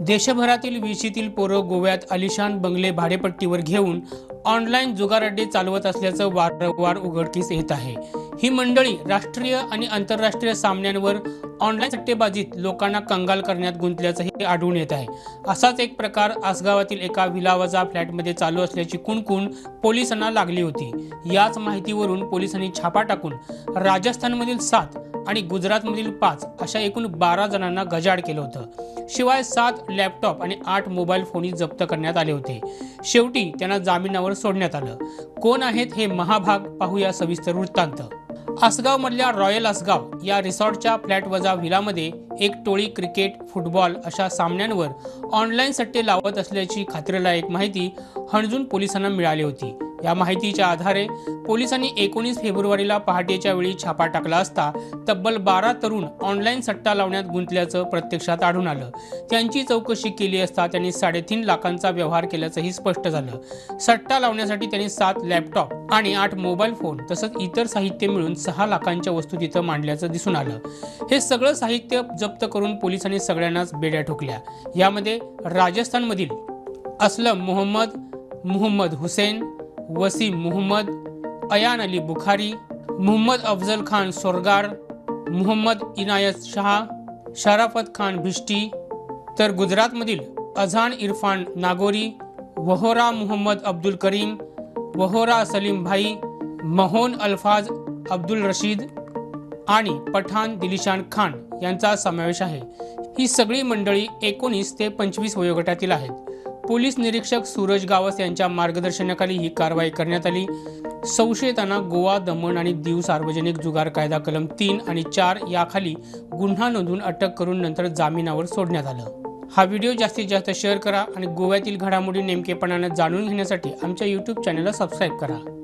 देशभरातील वीशीतील पोरं गोव्यात आलिशान बंगले भाडेपट्टीवर घेऊन ऑनलाईन जुगार अड्डे चालवत असल्याचं वारंवार उघडकीस येत आहे. ही मंडळी राष्ट्रीय आणि आंतरराष्ट्रीय सामन्यांवर ऑनलाईन सट्टेबाजीत लोकांना कंगाल करण्यात गुंतल्याचंही आढळून येत आहे. असाच एक प्रकार आसगावातील एका विलावाजा फ्लॅटमध्ये चालू असल्याची कुणकुण पोलिसांना लागली होती. याच माहितीवरून पोलिसांनी छापा टाकून राजस्थानमधील सात आणि गुजरातमधील पाच अशा एकूण बारा जणांना गजाड केलं होतं. शिवाय सात लॅपटॉप आणि आठ मोबाईल फोनही जप्त करण्यात आले होते. शेवटी त्यांना जामिनावर सोडण्यात आलं. कोण आहेत हे महाभाग पाहूया सविस्तर वृत्तांत. आसगावमधल्या रॉयल आसगाव या रिसॉर्टच्या फ्लॅट वजा व्हिलामध्ये एक टोळी क्रिकेट फुटबॉल अशा सामन्यांवर ऑनलाईन सट्टे लावत असल्याची खात्रीलायक माहिती हणजून पोलिसांना मिळाली होती. या माहितीच्या आधारे पोलिसांनी एकोणीस फेब्रुवारीला पहाटेच्या वेळी छापा टाकला असता तब्बल बारा तरुण ऑनलाईन सट्टा लावण्यात गुंतल्याचं प्रत्यक्षात आढळून आलं. त्यांची चौकशी केली असता त्यांनी साडेतीन लाखांचा व्यवहार केल्याचंही स्पष्ट झालं. सट्टा लावण्यासाठी त्यांनी सात लॅपटॉप आणि आठ मोबाईल फोन तसंच इतर साहित्य मिळून सहा लाखांच्या वस्तू तिथं मांडल्याचं दिसून आलं. हे सगळं साहित्य जप्त करून पोलिसांनी सगळ्यांनाच बेड्या ठोकल्या. यामध्ये राजस्थानमधील असलम मोहम्मद मुहम्मद हुसेन वसीम मुहम्मद अयान अली बुखारी मुहम्मद अफजल खान सोरगार मुहम्मद इनायत शहा शराफत खान भिष्टी तर गुजरातमधील अझान इरफान नागोरी वहोरा मुहम्मद अब्दुल करीम वहोरा सलीम भाई महोन अल्फाज अब्दुल रशीद आणि पठाण दिलिशान खान यांचा समावेश आहे. ही सगळी मंडळी एकोणीस ते पंचवीस वयोगटातील आहेत. पोलीस निरीक्षक सूरज गावस यांच्या मार्गदर्शनाखाली ही कारवाई करण्यात आली. संशयितांना गोवा दमण आणि दीव सार्वजनिक जुगार कायदा कलम तीन आणि चार याखाली गुन्हा नोंदवून अटक करून नंतर जामिनावर सोडण्यात आलं. हा व्हिडिओ जास्तीत जास्त शेअर करा आणि गोव्यातील घडामोडी नेमकेपणानं जाणून घेण्यासाठी आमच्या यूट्यूब चॅनलला सबस्क्राईब करा.